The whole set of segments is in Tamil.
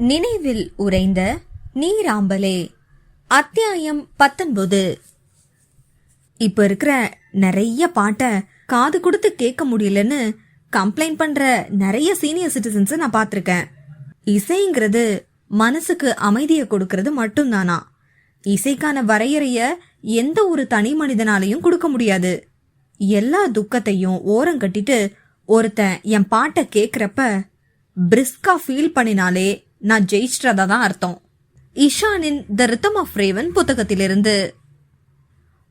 நினைவில் உறைந்த நீராம்பலே. அத்தியாயம் பத்தொன்பது. இப்ப இருக்கிற நிறைய பாட்டை காது கொடுத்து கேட்க முடியலன்னு கம்ப்ளைண்ட் பண்ற நிறைய சீனியர் சிட்டிசன்ஸ் நான் பார்த்துருக்கேன். இசைங்கிறது மனசுக்கு அமைதியை கொடுக்கறது மட்டும்தானா? இசைக்கான வரையறைய எந்த ஒரு தனி மனிதனாலையும் கொடுக்க முடியாது. எல்லா துக்கத்தையும் ஓரம் கட்டிட்டு ஒருத்தன் என் பாட்டை கேக்குறப்ப பிரிஸ்கா ஃபீல் பண்ணினாலே நான் ஜெயிச்சிட்டதா தான் அர்த்தம். இஷானின் த ரித்தம் ஆஃப் ரேவன் புத்தகத்திலிருந்து.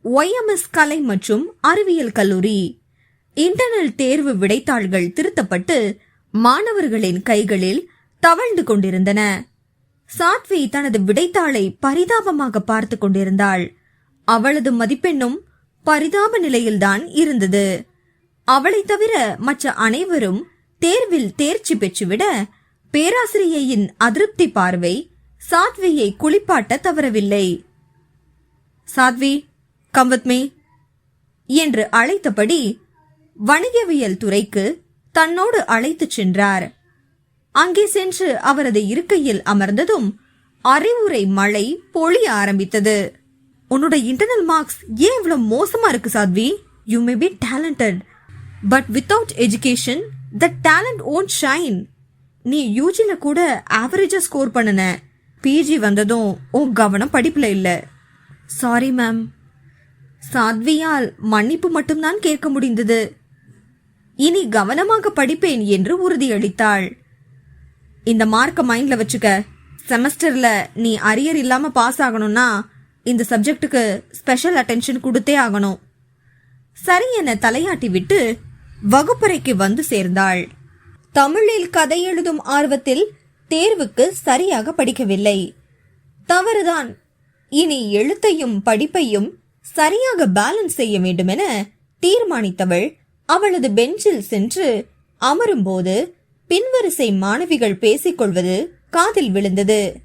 ஒய்எம்எஸ் கலை மற்றும் அறிவியல் கல்லூரி. இன்டர்னல் தேர்வு விடைத்தாள்கள் திருத்தப்பட்டு மாணவர்களின் கைகளில் தவழ்ந்து கொண்டிருந்தன. சாத்வி தனது விடைத்தாளை பரிதாபமாக பார்த்து கொண்டிருந்தாள். அவளது மதிப்பெண்ணும் பரிதாப நிலையில்தான் இருந்தது. அவளை தவிர மற்ற அனைவரும் தேர்வில் தேர்ச்சி பெற்றுவிட பேராசிரியையின் அதிருப்தி பார்வை சாத்வியை குளிப்பாட்ட தவறவில்லை. சாத்வி கம் என்று அழைத்தபடி வணிகவியல் துறைக்கு தன்னோடு அழைத்துச் சென்றார். அங்கே சென்று அவரது இருக்கையில் அமர்ந்ததும் அறிவுரை மழை பொழிய ஆரம்பித்தது. உன்னோட இன்டர்னல் மார்க்ஸ் ஏன் இவ்வளவு மோசமா இருக்கு Sathvi? You may be talented but without education the talent won't shine நீ யூஜில கூட ஆவரேஜா ஸ்கோர் பண்ணுன. பிஜி வந்ததும் உன் கவனம் படிப்புல இல்ல. சாரி மேம் சாத்வியால் மன்னிப்பு மட்டும்தான் கேட்க முடிந்தது. இனி கவனமாக படிப்பேன் என்று உறுதியளித்தாள். இந்த மார்க்க மைண்ட்ல வச்சுக்க செமஸ்டர்ல நீ அரியர் இல்லாம பாஸ் ஆகணும்னா இந்த சப்ஜெக்ட்டுக்கு ஸ்பெஷல் அட்டென்ஷன் கொடுத்தே ஆகணும். சரி என தலையாட்டி விட்டு வகுப்பறைக்கு வந்து சேர்ந்தாள். தமிழில் கதை எழுதும் ஆர்வத்தில் தேர்வுக்கு சரியாக படிக்கவில்லை. தவறுதான். இனி எழுத்தையும் படிப்பையும் சரியாக பேலன்ஸ் செய்ய வேண்டுமென தீர்மானித்தவள் அவளது பெஞ்சில் சென்று அமரும்போது பின்வரிசை மாணவிகள் பேசிக்கொள்வது காதில் விழுந்தது.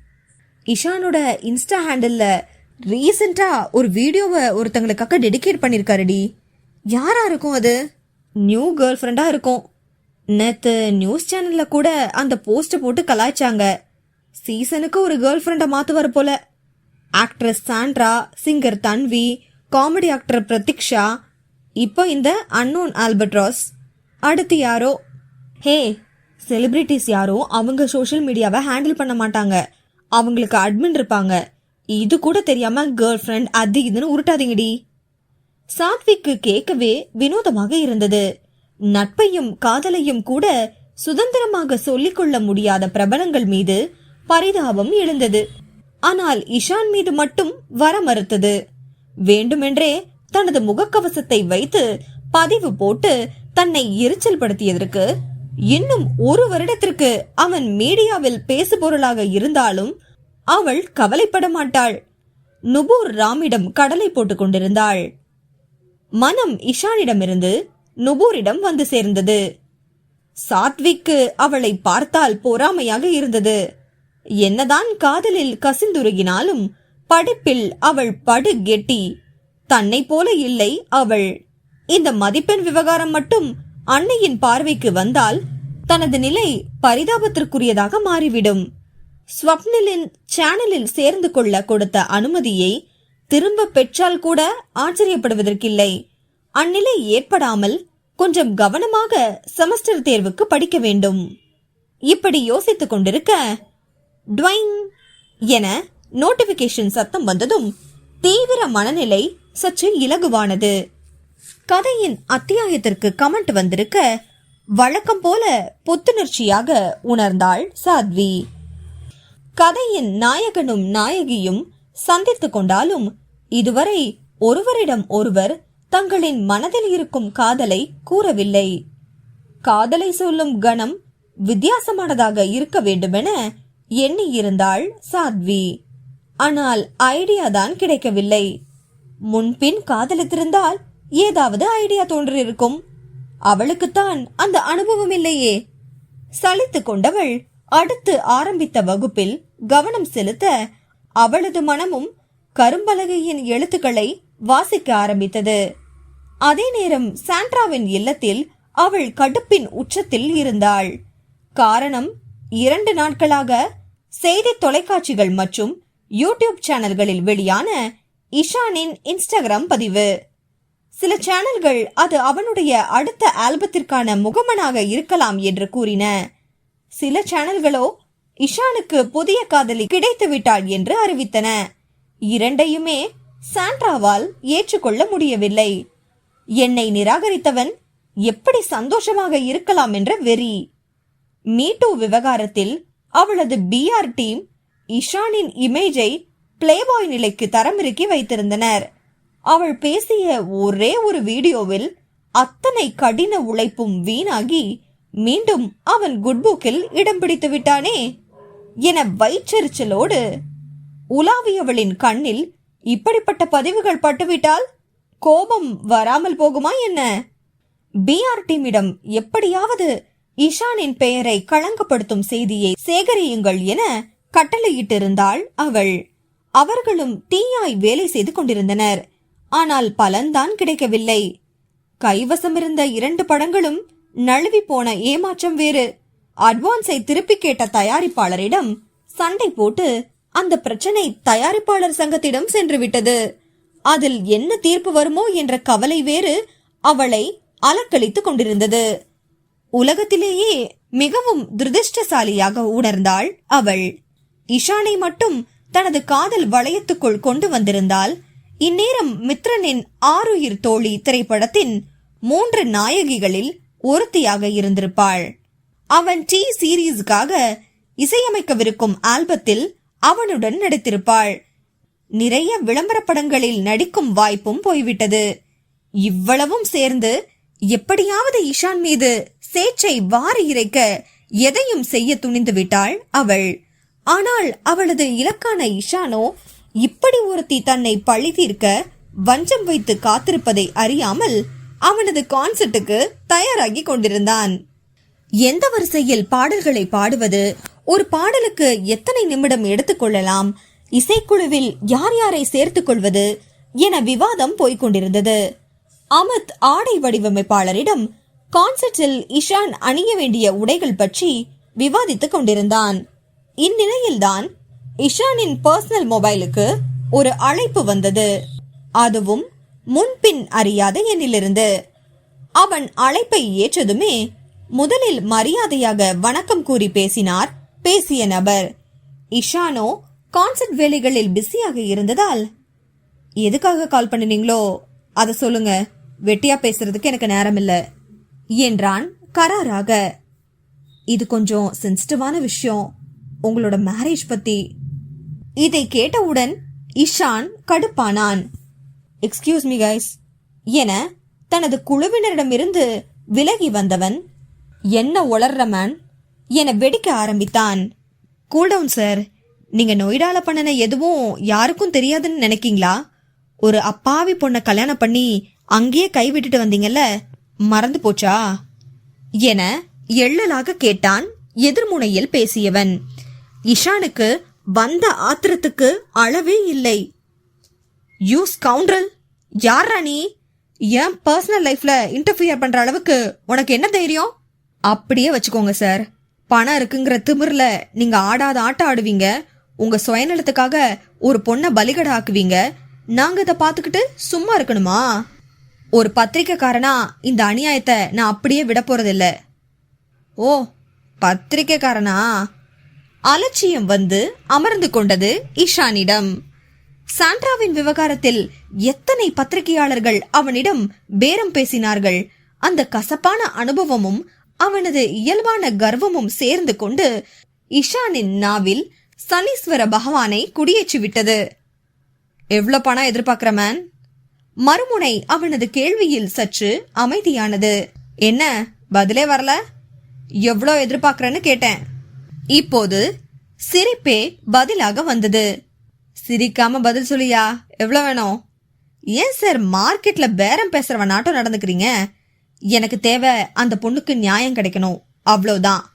இஷானோட இன்ஸ்டா ஹேண்டில் ரீசெண்டா ஒரு வீடியோவை ஒருத்தங்களுக்காக டெடிகேட் பண்ணிருக்காருடி. யாரா இருக்கும் அது? நியூ கேர்ள் ஃப்ரெண்டா இருக்கும். நேத்து நியூஸ் சேனல்ல கூட அந்த போஸ்ட் போட்டு கலாய்ச்சாங்க. சீசனுக்கு ஒரு கேர்ள் ஃப்ரெண்டை மாத்துவார் போல. Actress Sandra singer Tanvi comedy actor Pratiksha இப்போ இந்த அன்னோன் ஆல்பட்ராஸ் அடுத்து யாரோ? ஹே செலிபிரிட்டிஸ் யாரோ அவங்க சோஷியல் மீடியாவை ஹேண்டில் பண்ண மாட்டாங்க. அவங்களுக்கு அட்மின் இருப்பாங்க. இது கூட தெரியாம கேர்ள் ஃப்ரெண்ட் அது இதுன்னு உருட்டாதீங்கடி. சாத்விக்கு கேட்கவே வினோதமாக இருந்தது. நட்பையும் காதலையும் கூட சுதந்திரமாக சொல்லிக்கொள்ள முடியாத பிரபலங்கள் மீது பரிதாபம் எழுந்தது. ஆனால் இஷான் மீது மட்டும் வர மறுத்தது வேண்டுமென்றே தனது முகக்கவசத்தை வைத்து பதிவு போட்டு தன்னை எரிச்சல் படுத்தியதற்கு இன்னும் ஒரு வருடத்திற்கு அவன் மீடியாவில் பேசுபொருளாக இருந்தாலும் அவள் கவலைப்பட மாட்டாள். நுபூர் ராமிடம் கடலை போட்டுக் கொண்டிருந்தாள். மனம் இஷானிடமிருந்து நுபூரிடம் வந்து சேர்ந்தது. சாத்விக்கு அவளை பார்த்தால் பொறாமையாக இருந்தது. என்னதான் காதலில் கசிந்துருகினாலும் படிப்பில் அவள் படு கெட்டி தன்னை போல இல்லை அவள். இந்த மதிப்பெண் விவகாரம் மட்டும் அன்னையின் பார்வைக்கு வந்தால் தனது நிலை பரிதாபத்திற்குரியதாக மாறிவிடும். ஸ்வப்னிலின் சேனலில் சேர்ந்து கொள்ள கொடுத்த அனுமதியை திரும்ப பெற்றால் கூட ஆச்சரியப்படுவதற்கில்லை. அந்நிலை ஏற்படாமல் கொஞ்சம் கவனமாக செமஸ்டர் தேர்வுக்கு படிக்க வேண்டும். இப்படி யோசித்துக் கொண்டிருக்க ட்வைங் என நோட்டிபிகேஷன் சத்தம் வந்ததும் தீவிர மனநிலை சற்று இலகுவானது. கதையின் அத்தியாயத்திற்கு கமெண்ட் வந்திருக்க வழக்கம் போல புத்துணர்ச்சியாக உணர்ந்தாள் சாத்வி. கதையின் நாயகனும் நாயகியும் சந்தித்துக் கொண்டாலும் இதுவரை ஒருவரிடம் ஒருவர் தங்களின் மனதில் இருக்கும் காதலை கூறவில்லை. காதலை சொல்லும் கணம் வித்தியாசமானதாக இருக்க வேண்டுமென எண்ணி இருந்தாள் சாத்வி. ஆனால் ஐடியா தான் கிடைக்கவில்லை. முன்பின் காதலித்திருந்தால் ஏதாவது ஐடியா தோன்றிருக்கும். அவளுக்குத்தான் அந்த அனுபவம் இல்லையே. சலித்து கொண்டவள் அடுத்து ஆரம்பித்த வகுப்பில் கவனம் செலுத்த அவளது மனமும் கரும்பலகையின் எழுத்துக்களை வாசிக்க ஆரம்பித்தது. அதே நேரம் சாண்ட்ராவின் இல்லத்தில் அவள் கடுப்பின் உச்சத்தில் இருந்தாள். காரணம் இரண்டு நாட்களாக செய்தி தொலைக்காட்சிகள் மற்றும் யூடியூப் சேனல்களில் வெளியான இஷானின் இன்ஸ்டாகிராம் பதிவு. சில சேனல்கள் அது அவனுடைய அடுத்த ஆல்பத்திற்கான முகமனாக இருக்கலாம் என்று கூறின. சில சேனல்களோ இஷானுக்கு புதிய காதலி கிடைத்து விட்டாள் என்று அறிவித்தன. இரண்டையுமே சாண்ட்ராவால் ஏற்றுக்கொள்ள முடியவில்லை. என்னை நிராகரித்தவன் எப்படி சந்தோஷமாக இருக்கலாம் என்ற வெறி. மீட்டூ விவகாரத்தில் அவளது பிஆர் டீம் இஷானின் இமேஜை பிளேபாய் நிலைக்கு தரமிறக்கி வைத்திருந்தனர். அவள் பேசிய ஒரே ஒரு வீடியோவில் அத்தனை கடின உழைப்பும் வீணாகி மீண்டும் அவன் குட்புக்கில் இடம் பிடித்து விட்டானே என வயிற்றெரிச்சலோடு உலாவியவளின் கண்ணில் இப்படிப்பட்ட பதிவுகள் பட்டுவிட்டால் கோபம் வராமல் போகுமா என்ன? பிஆர் டீமிடம் எப்படியாவது இஷானின் பெயரை களங்கப்படுத்தும் செய்தியை சேகரியுங்கள் என கட்டளையிட்டிருந்தாள் அவள். அவர்களும் தீயாய் வேலை செய்து கொண்டிருந்தனர். ஆனால் பலன்தான் கிடைக்கவில்லை. கைவசமிருந்த இரண்டு படங்களும் நழுவி போன ஏமாற்றம் வேறு. அட்வான்ஸை திருப்பி கேட்ட தயாரிப்பாளரிடம் சண்டை போட்டு அந்த பிரச்சனை தயாரிப்பாளர் சங்கத்திடம் சென்றுவிட்டது. அதில் என்ன தீர்ப்பு வருமோ என்ற கவலை வேறு அவளை அலக்களித்துக் கொண்டிருந்தது. உலகத்திலேயே மிகவும் துரதிருஷ்டசாலியாக உணர்ந்தாள் அவள். இஷானை மட்டும் தனது காதல் வளையத்துக்குள் கொண்டு வந்திருந்தால் இந்நேரம் மித்ரனின் ஆருயிர் தோழி திரைப்படத்தின் மூன்று நாயகிகளில் ஒருத்தியாக இருந்திருப்பாள். அவன் டி சீரீஸுக்காக இசையமைக்கவிருக்கும் ஆல்பத்தில் அவனுடன் நடித்திருப்பாள். நிறைய விளம்பர படங்களில் நடிக்கும் வாய்ப்பும் போய்விட்டது. இவ்வளவும் சேர்ந்து எப்படியாவது இஷான் மீது சேற்றை வாரி இறைக்க எதையும் செய்ய துணிந்து விட்டாள் அவள். ஆனால் அவளது இலக்கான இஷானோ இப்படி ஒருத்தி தன்னை பழி தீர்க்க வஞ்சம் வைத்து காத்திருப்பதை அறியாமல் அவனது கான்சர்ட்டுக்கு தயாராகி கொண்டிருந்தான். எந்த வரிசையில் பாடல்களை பாடுவது? ஒரு பாடலுக்கு எத்தனை நிமிடம் எடுத்துக்கொள்ளலாம் இசைக்குழுவில் யார் யாரை சேர்த்துக் கொள்வது என விவாதம் போய்கொண்டிருந்தது. அமித் ஆடை வடிவமைப்பாளரிடம் கான்சர்ட்டில் இஷான் அணிய வேண்டிய உடைகள் பற்றி விவாதித்துக் கொண்டிருந்தான். இந்நிலையில்தான் இஷானின் பர்சனல் மொபைலுக்கு ஒரு அழைப்பு வந்தது. அதுவும் முன்பின் அறியாத எண்ணிலிருந்து. அவன் அழைப்பை ஏற்றதுமே முதலில் மரியாதையாக வணக்கம் கூறி பேசினார் பேசிய நபர். இஷானோ கான்சர்ட் வேலைகளில் பிஸியாக இருந்ததால். எதுக்காக கால் பண்ணினீங்களோ அதை சொல்லுங்க. வெட்டியா பேசுறதுக்கு எனக்கு நேரம் இல்ல என்றான் கராராக. இது கொஞ்சம் சென்சிட்டிவான விஷயம். உங்களோட மேரேஜ் பத்தி. இதை கேட்டவுடன் இஷான் கடுப்பானான். எக்ஸ்கியூஸ் மீ கைஸ் என தனது குழுவினரிடமிருந்து விலகி வந்தவன் என்ன உளர்ற மேன் என வெடிக்க ஆரம்பித்தான். கூல்டவுன் சார் நீங்க நொய்டால பண்ணின எதுவும் யாருக்கும் தெரியாதுன்னு நினைக்கீங்களா? ஒரு அப்பாவி பொண்ணை கல்யாணம் பண்ணி அங்கேயே கைவிட்டுட்டு வந்தீங்கல்ல மறந்து போச்சா? என எள்ளலாக கேட்டான் எதிர்முனையில் பேசியவன். இஷானுக்கு வந்த ஆத்திரத்துக்கு அளவே இல்லை. யூ கவுண்டரல் யார் ராணி என் பர்சனல் லைஃப்ல இன்டர்ஃபியர் பண்ற அளவுக்கு உனக்கு என்ன தைரியம்? அப்படியே வச்சுக்கோங்க சார். பணம் இருக்குங்கிற திமிர்ல நீங்க ஆடாத ஆட்டம் ஆடுவீங்க. உங்க சுயநலத்துக்காக ஒரு பொண்ணை பலிகடை ஆக்குவீங்க நாங்க இதை பார்த்துக்கிட்டு சும்மா இருக்கணுமா? ஒரு பத்திரிக்கைக்காரனா இந்த அநியாயத்தை நான் அப்படியே விட போறதில்ல. ஓ பத்திரிக்கைக்காரனா? அலட்சியம் வந்து அமர்ந்து கொண்டது இஷானிடம் சாண்ட்ராவின் விவகாரத்தில் எத்தனை பத்திரிகையாளர்கள் அவனிடம் பேரம் பேசினார்கள். அந்த கசப்பான அனுபவமும் அவனது இயல்பான கர்வமும் சேர்ந்து கொண்டு இஷானின் நாவில் சனீஸ்வர பகவானை குடியேற்றி விட்டது எவ்வளோ பணம் எதிர்பார்க்கிற மேன்? மறுமுனை அவனது கேள்வியில் சற்று அமைதியானது. என்ன பதிலே வரல? எவ்வளோ எதிர்பார்க்குறேன்னு கேட்டேன். இப்போது சிரிப்பே பதிலாக வந்தது. சிரிக்காம பதில் சொல்லியா? எவ்வளவு வேணும்? ஏன் சார் மார்க்கெட்ல பேரம் பேசுறவ நாட்டம் நடந்துக்கிறீங்க? எனக்கு தேவை அந்த பொண்ணுக்கு நியாயம் கிடைக்கணும். அவ்வளவுதான்.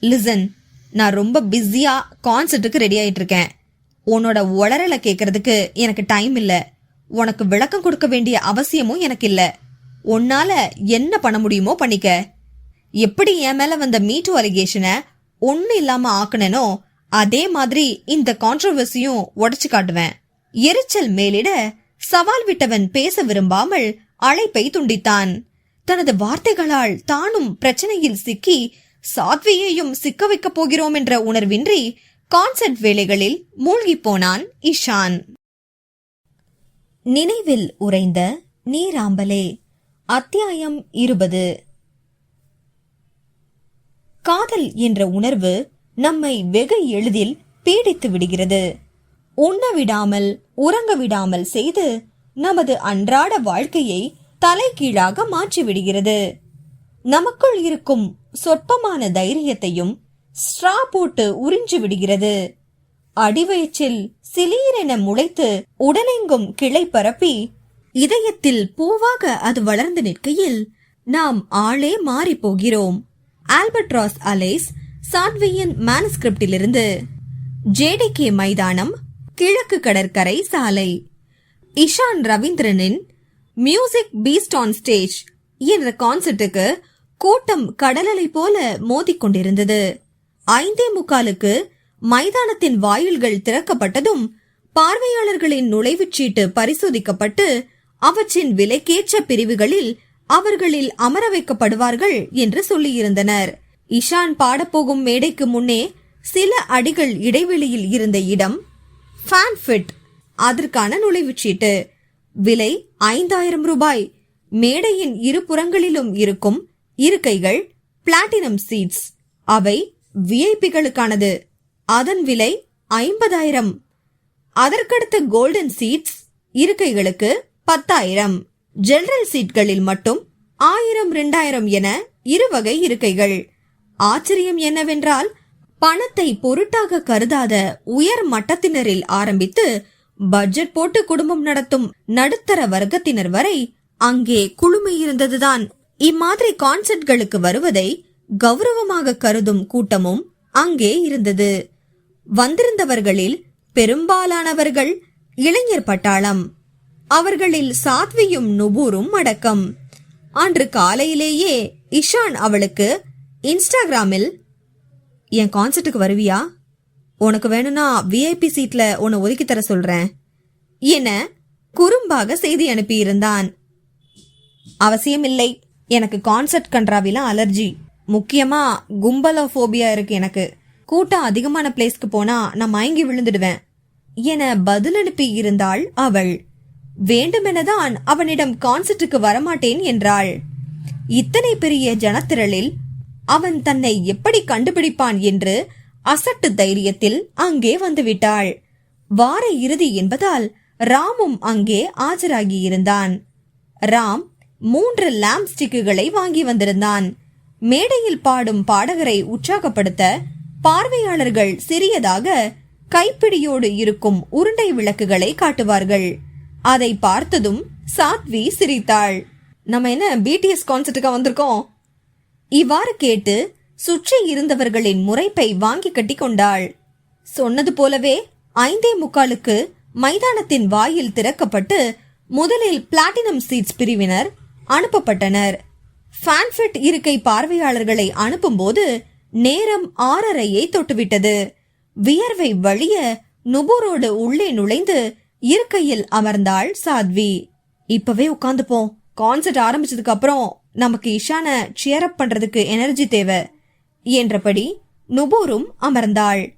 லிசன் நான் ரொம்ப பிஸியா கான்சர்ட்டுக்கு ரெடி ஆயிட்டு இருக்கேன் உன்னோட உளறல கேட்கறதுக்கு எனக்கு டைம் இல்ல. உனக்கு விளக்கம் கொடுக்க வேண்டிய அவசியமும் எனக்கு இல்ல. உன்னால என்ன பண்ண முடியுமோ பண்ணிக்க. எப்படி என் மேல வந்த மீட்டு அலிகேஷனை ஒன்றும் இல்லாம ஆக்குனனோ அதே மாதிரி இந்த கான்ட்ரவர்சியும் உடச்சு காட்டுவேன். எரிச்சல் மேலிட சவால் விட்டவன் பேச விரும்பாமல் அழைப்பை துண்டித்தான். தனது வார்த்தைகளால் தானும் பிரச்சனையில் சிக்கி சாத்வியையும் சிக்க வைக்கப் போகிறோம் என்ற உணர்வின்றி கான்சர்ட் வேலைகளில் மூழ்கிப் போனான் இஷான். நினைவில் உறைந்த நீராம்பலே அத்தியாயம் இருபது. காதல் என்ற உணர்வு நம்மை வெகு எளிதில் பீடித்து விடுகிறது. உண்ண விடாமல் உறங்க விடாமல் செய்து நமது அன்றாட வாழ்க்கையை தலைகீழாக மாற்றிவிடுகிறது. நமக்குள் இருக்கும் சொற்பமான தைரியத்தையும் ஸ்ட்ரா போட்டு உறிஞ்சு விடுகிறது. அடிவயிற்றில் சிலீரென முளைத்து உடலெங்கும் கிளை பரப்பி இதயத்தில் பூவாக அது வளர்ந்து நிற்கையில் நாம் ஆளே மாறி போகிறோம். ஆல்பர்ட்ராஸ் அலைஸ் சாட்வியின் மேனுஸ்கிரிப்டிலிருந்து ஜேடிகே மைதானம் கிழக்கு கடற்கரை சாலை. இஷான் ரவீந்திரனின் மியூசிக் பீஸ்ட் ஆன் ஸ்டேஜ் என்ற கான்சர்ட்டுக்கு கூட்டம் கடலலை போல மோதிக்கொண்டிருந்தது. ஐந்தே முக்காலுக்கு மைதானத்தின் வாயில்கள் திறக்கப்பட்டதும் பார்வையாளர்களின் நுழைவுச் சீட்டு பரிசோதிக்கப்பட்டு அவற்றின் விலைக்கேற்ற பிரிவுகளில் அவர்களில் அமர வைக்கப்படுவார்கள் என்று சொல்லியிருந்தனர். இஷான் பாடப்போகும் மேடைக்கு முன்னே சில அடிகள் இடைவெளியில் இருந்த இடம் ஃபேன் ஃபிட் அதற்கான நுழைவுச் சீட்டு. விலை ஐந்தாயிரம் ரூபாய். மேடையின் இரு புறங்களிலும் இருக்கும் இருக்கைகள் பிளாட்டினம் சீட்ஸ் அவை விஐபிகளுக்கானது அதன் விலை ஐம்பதாயிரம். அதற்கடுத்த கோல்டன் சீட்ஸ் இருக்கைகளுக்கு பத்தாயிரம். ஜெனரல் சீட்களில் மட்டும் ஆயிரம் ரெண்டாயிரம் என இரு வகை இருக்கைகள். ஆச்சரியம் என்னவென்றால் பணத்தை பொருட்டாக கருதாத உயர் மட்டத்தினரில் ஆரம்பித்து பட்ஜெட் போட்டு குடும்பம் நடத்தும் நடுத்தர வர்க்கத்தினர் வரை அங்கே குழுமை இருந்ததுதான். இம்மாதிரி கான்சர்ட்களுக்கு வருவதை கௌரவமாக கருதும் கூட்டமும் அங்கே இருந்தது. வந்திருந்தவர்களில் பெரும்பாலானவர்கள் இளைஞர் பட்டாளம். அவர்களில் சாத்வியும் நுபூரும் அடக்கம். அன்று காலையிலேயே இஷான் அவளுக்கு இன்ஸ்டாகிராமில் என் கான்சர்ட்டுக்கு வருவியா? உனக்கு வேணும்னா விஐபி சீட்ல உன்னை ஒதுக்கி தர சொல்றேன் என குறும்பாக செய்தி அனுப்பியிருந்தான். அவசியமில்லை. எனக்கு கான்சர்ட் கன்றாவிலாம் அலர்ஜி முக்கியமா கும்பலோபோபியா இருக்கு எனக்கு. கூட்டம் அதிகமான பிளேஸ்க்கு போனா நான் மயங்கி விழுந்துடுவேன். என பதில் அனுப்பி இருந்தாள் அவள். வேண்டுமெனதான் அவனிடம் கான்சர்ட்டுக்கு வரமாட்டேன் என்றாள். இத்தனை பெரிய ஜனத்திரளில் அவன் தன்னை எப்படி கண்டுபிடிப்பான் என்று அசட்டு தைரியத்தில் அங்கே வந்துவிட்டாள். வார இறுதி என்பதால் ராமும் அங்கே ஆஜராகியிருந்தான் ராம் மூன்று லேம்ப் ஸ்டிக்குகளை வாங்கி வந்திருந்தான். மேடையில் பாடும் பாடகரை உற்சாகப்படுத்த பார்வையாளர்கள் சிறியதாக கைப்பிடியோடு இருக்கும் உருண்டை விளக்குகளை காட்டுவார்கள். அதை பார்த்ததும் சாத்வி சிரித்தாள். நம்ம என்ன பிடிஎஸ் கான்சர்ட்டுக்கா வந்திருக்கோம்? இவ்வாறு கேட்டு சுற்றி இருந்தவர்களின் முறைப்பை வாங்கி கட்டி கொண்டாள். சொன்னது போலவே ஐந்தே முக்காலுக்கு மைதானத்தின் வாயில் திறக்கப்பட்டு முதலில் பிளாட்டினம் சீட்ஸ் பிரிவினர் அனுப்பப்பட்டனர். ஃபேன்ஃபிட் இருக்கை பார்வையாளர்களை அனுப்பும்போது நேரம் ஆறரையை தொட்டுவிட்டது. வியர்வை வழிய நுபுரோடு உள்ளே நுழைந்து இருக்கையில் அமர்ந்தாள் சாத்வி. இப்பவே உட்காந்துப்போம். கான்சர்ட் ஆரம்பிச்சதுக்கு அப்புறம் நமக்கு இஷான சியர் அப் பண்றதுக்கு எனர்ஜி தேவை என்றபடி நுபூரும் அமர்ந்தாள்.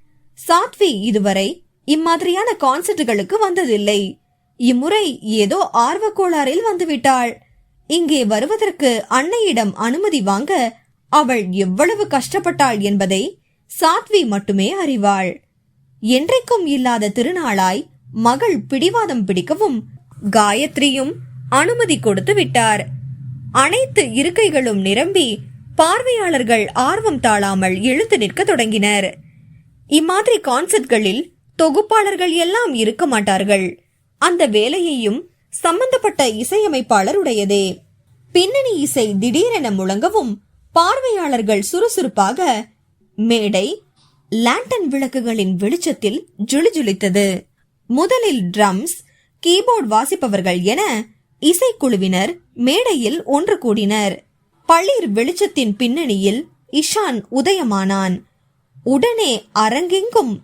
சாத்வி இதுவரை இம்மாதிரியான கான்சர்ட்டுகளுக்கு வந்ததில்லை. இம்முறை ஏதோ ஆர்வக்கோளாறில் வந்துவிட்டாள். இங்கே வருவதற்கு அன்னையிடம் அனுமதி வாங்க அவள் எவ்வளவு கஷ்டப்பட்டாள் என்பதை சாத்வி மட்டுமே அறிவாள். என்றைக்கும் இல்லாத திருநாளாய் மகள் பிடிவாதம் பிடிக்கவும் காயத்ரியும் அனுமதி கொடுத்து விட்டார். அனைத்து இருக்கைகளும் நிரம்பி பார்வையாளர்கள் ஆர்வம் தாழாமல் எழுந்து நிற்க தொடங்கினர். இம்மாதிரி கான்சர்ட்களில் தொகுப்பாளர்கள் எல்லாம் இருக்க மாட்டார்கள். அந்த வேலையையும் சம்பந்தப்பட்ட இசையமைப்பாளருடையதே. பின்னணி இசை திடீரென முழங்கவும் பார்வையாளர்கள் சுறுசுறுப்பாக மேடை லேண்டன் விளக்குகளின் வெளிச்சத்தில் ஜுளிஜுளித்தது முதலில் ட்ரம்ஸ் கீபோர்ட் வாசிப்பவர்கள் என இசைக்குழுவினர் மேடையில் ஒன்று கூடினர். பளிர் வெளிச்சத்தின் பின்னணியில் இஷான் உதயமானான். உடனே அரங்கெங்கும்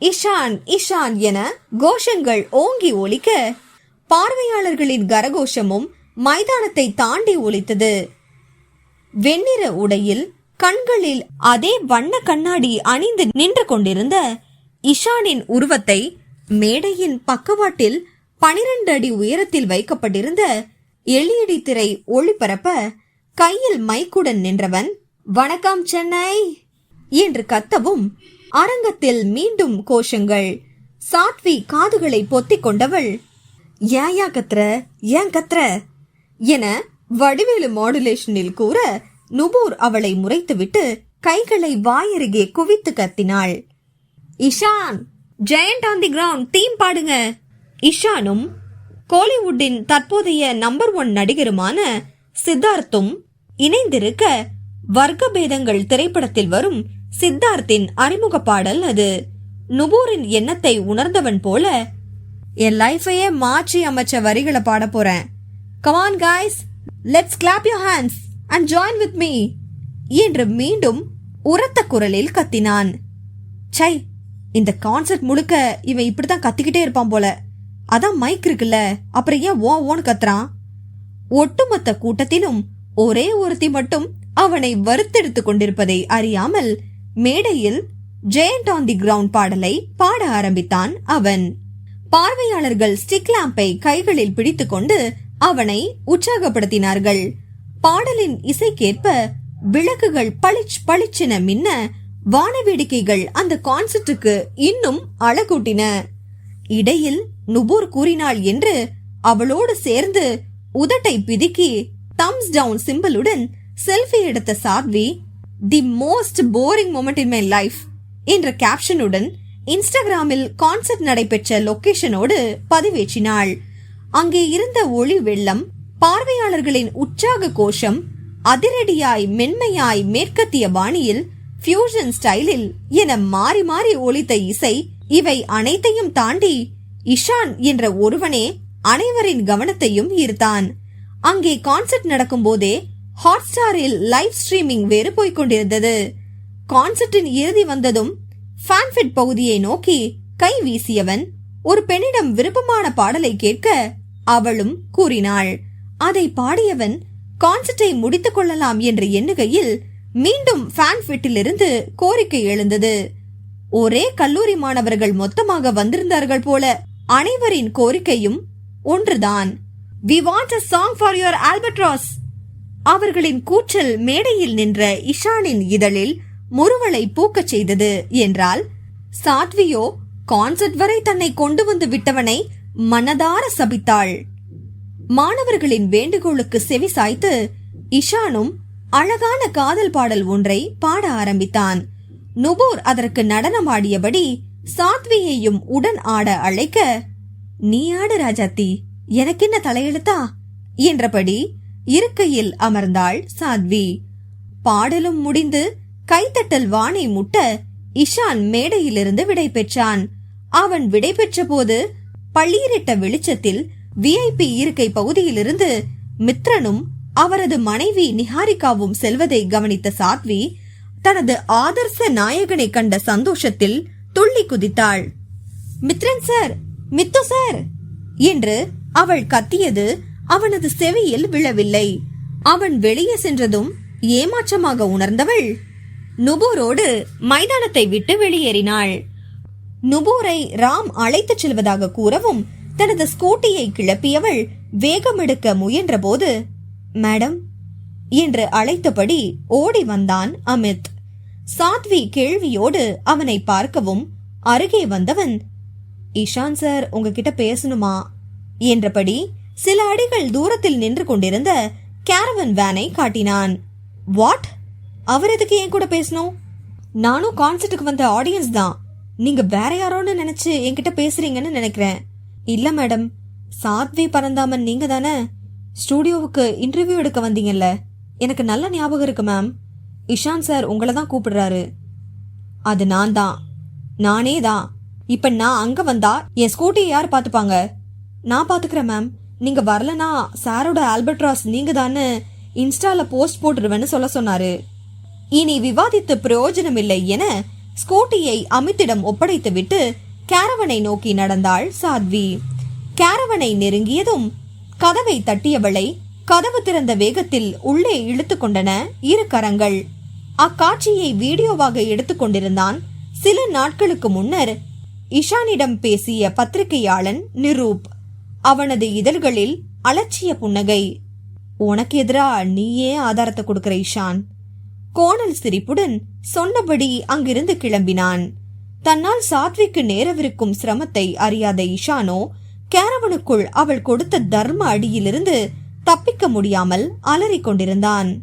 இஷான் இஷான் என கோஷங்கள் ஓங்கி ஒலிக்க பார்வையாளர்களின் கரகோஷமும் மைதானத்தை தாண்டி ஒலித்தது. வெண்ணிற உடையில் கண்களில் அதே வண்ண கண்ணாடி அணிந்து நின்று கொண்டிருந்த இஷானின் உருவத்தை மேடையின் பக்கவாட்டில் பனிரெண்டு அடி உயரத்தில் வைக்கப்பட்டிருந்த எளியடி திரை ஒளிபரப்ப கையில் மைக்குடன் நின்றவன் வணக்கம் சென்னை என்று கத்தவும் அரங்கத்தில் மீண்டும் கோஷங்கள் சாத்வி காதுகளை பொத்திக் கொண்டவள் ஏயா கத்துற? ஏன் கத்துற? என வடிவேலு மாடுலேஷனில் கூற நுபூர் அவளை முறைத்துவிட்டு கைகளை வாயருகே குவித்து கத்தினாள். Ishaan giant on the ground theme பாடுங்க. இஷானும் கோலிவுட்டின் தற்போதைய நம்பர் ஒன் நடிகருமான சித்தார்த்தும் இணைந்திருக்க வர்க்க பேதங்கள் திரைப்படத்தில் வரும் சித்தார்த்தின் அறிமுக பாடல் அது. நுபூரின் எண்ணத்தை உணர்ந்தவன் போல என் லைஃபையே மாற்றி அமைச்ச வரிகளை பாட போறேன். Come on guys let's clap your hands and join with me என்று மீண்டும் உரத்த குரலில் கத்தினான். சை இந்த கான்சர்ட் முழுக்க இவன் இப்படிதான் கத்திக்கிட்டே இருப்பான் போல. அதான் மைக் இருக்குல்ல அப்புறம் ஏன் ஓ ஓன்னு கத்துறான்? ஒட்டுமொத்த கூட்டத்திலும் ஒரே ஒருத்தி மட்டும் அவனை வறுத்தெடுத்துக் கொண்டிருப்பதை அறியாமல் மேடையில் ஜெயண்ட் ஆன் தி கிரவுண்ட் பாடலை பாட ஆரம்பித்தான் அவன். பார்வையாளர்கள் ஸ்டிக் லாம்பை கைகளில் பிடித்துக்கொண்டு அவனை உற்சாகப்படுத்தினார்கள். பாடலின் இசைக்கேற்ப விளக்குகள் பளிச் பளிச்சென மின்ன வானவேடிக்கைகள் அந்த கான்சர்ட்டுக்கு இன்னும் அழகூட்டின. இடையில் நுபூர் கூறினாள் என்று அவளோடு சேர்ந்து உதட்டை பிதுக்கி தம்ஸ் டவுன் சிம்பிளுடன் செல்ஃபி எடுத்த Sathvi the most boring moment in my life என்ற கேப்ஷனுடன் இன்ஸ்டாகிராமில் கான்சர்ட் நடைபெற்ற லொகேஷனோடு பதிவேற்றினாள். அங்கே இருந்த ஒளி வெள்ளம் பார்வையாளர்களின் உற்சாக கோஷம் அதிரடியாய் மென்மையாய் மேற்கத்திய பாணியில் ஃபியூஷன் ஸ்டைலில் என மாறி மாறி ஒலித்த இசை இவை அனைத்தையும் தாண்டி இஷான் என்ற ஒருவனே அனைவரின் கவனத்தையும் ஈர்த்தான். அங்கே கான்சர்ட் நடக்கும் போதே ஹாட் ஸ்டாரில் லைவ் ஸ்ட்ரீமிங் வேறு போய்க் கொண்டிருந்தது. கான்சர்ட்டின் இறுதி வந்ததும் ஃபேன்ஃபிட் பகுதியை நோக்கி கை வீசியவன் ஒரு பெண்ணிடம் விருப்பமான பாடலை கேட்க அவளும் கூறினாள். அதை பாடியவன் கான்சர்ட்டை முடித்துக் கொள்ளலாம் என்று எண்ணுகையில் மீண்டும் ஃபேன்ஃபிட்டிலிருந்து கோரிக்கை எழுந்தது. ஒரே கல்லூரி மாணவர்கள் மொத்தமாக வந்திருந்தார்கள் போல அனைவரின் கோரிக்கையும் ஒன்றுதான். We want a song for your albatross அவர்களின் கூச்சல் மேடையில் நின்ற இஷானின் இதழில் முறுவலை பூக்கச் செய்தது என்றால் சாத்வியோ கான்சர்ட் வரை தன்னை கொண்டு வந்து விட்டவனை மனதார சபித்தாள். மாணவர்களின் வேண்டுகோளுக்கு செவி சாய்த்து இஷானும் அழகான காதல் பாடல் ஒன்றை பாட ஆரம்பித்தான். நுபூர் அதற்கு நடனமாடியபடி சாத்வியையும் உடன் ஆட அழைக்க நீ ஆடு ராஜாத்தி எனக்கென்ன தலையெழுத்தா? என்றபடி இருக்கையில் அமர்ந்தாள் சாத்வி. பாடலும் முடிந்து கைத்தட்டல் வானை முட்ட இஷான் மேடையிலிருந்து விடை பெற்றான். அவன் விடை பெற்ற போது பள்ளீரிட்ட வெளிச்சத்தில் விஐபி இருக்கை பகுதியிலிருந்து மித்ரனும் அவரது மனைவி நிஹாரிகாவும் செல்வதை கவனித்த சாத்வி தனது ஆதர்ச நாயகனை கண்ட சந்தோஷத்தில் துள்ளி குதித்தாள். Mithran sir Mithu sir! என்று அவள் கத்தியது அவனது செவியில் விழவில்லை. அவன் வெளியே சென்றதும் ஏமாற்றமாக உணர்ந்தவள் நுபூரோடு மைதானத்தை விட்டு வெளியேறினாள். நுபூரை ராம் அழைத்துச் செல்வதாக கூறவும் தனது ஸ்கூட்டியை கிளப்பியவள் வேகமெடுக்க முயன்றபோது மேடம் என்று அழைத்தபடி ஓடி வந்தான் அமித். சாத்வி கேள்வியோடு அவனை பார்க்கவும் அருகே வந்தவன் இஷான் சார் உங்ககிட்ட பேசணுமா? என்றபடி சில அடிகள் தூரத்தில் நின்று கொண்டிருந்த கேரவன் வேனை காட்டினான். வாட்? அவர் எதுக்கு என் கூட பேசணும்? நானும் கான்சர்ட்டுக்கு வந்த ஆடியன்ஸ் தான். நீங்க வேற யாரோன்னு நினைச்சு என்கிட்ட பேசுறீங்கன்னு நினைக்கிறேன். இல்ல மேடம் சாத்வி பரந்தாமன் நீங்க தானே? ஸ்டூடியோவுக்கு இன்டர்வியூ எடுக்க வந்தீங்கல்ல. எனக்கு நல்ல ஞாபகம் இருக்கு மேம் இஷான் சார் உங்களை தான் கூப்பிடுறாரு. அது நான் தான். நானே தான். இப்ப நான் அங்க வந்தா என் ஸ்கூட்டியை யார் பாத்துப்பாங்க நான் பாத்துக்கிறேன் மேம் நீங்க வரலனா சாரோட ஆல்பர்ட்ராஸ் நீங்க தானே இன்ஸ்டால போஸ்ட் போட்டுருவேன்னு சொல்ல சொன்னாரு. இனி விவாதித்து பிரயோஜனமில்லை என ஸ்கூட்டியை அமித்திடம் ஒப்படைத்துவிட்டு கேரவனை நோக்கி நடந்தாள் சாத்வி. கேரவனை நெருங்கியதும் கதவை தட்டியவளை கதவு திறந்த வேகத்தில் உள்ளே இழுத்து கொண்டன இரு கரங்கள். அக்காட்சியை வீடியோவாக எடுத்துக்கொண்டிருந்தான் சில நாட்களுக்கு முன்னர் இஷானிடம் பேசிய பத்திரிகையாளன் நிரூப். அவனது இதழ்களில் அலட்சிய புன்னகை. உனக்கு எதிரா நீயே ஆதாரத்தை கொடுக்கிற இஷான். கோணல் சிரிப்புடன் சொன்னபடி அங்கிருந்து கிளம்பினான். தன்னால் சாத்விக்கு நேரவிருக்கும் சிரமத்தை அறியாத இஷானோ கேரவனுக்குள் அவள் கொடுத்த தர்ம அடியிலிருந்து தப்பிக்க முடியாமல் அலறிக் கொண்டிருந்தான்.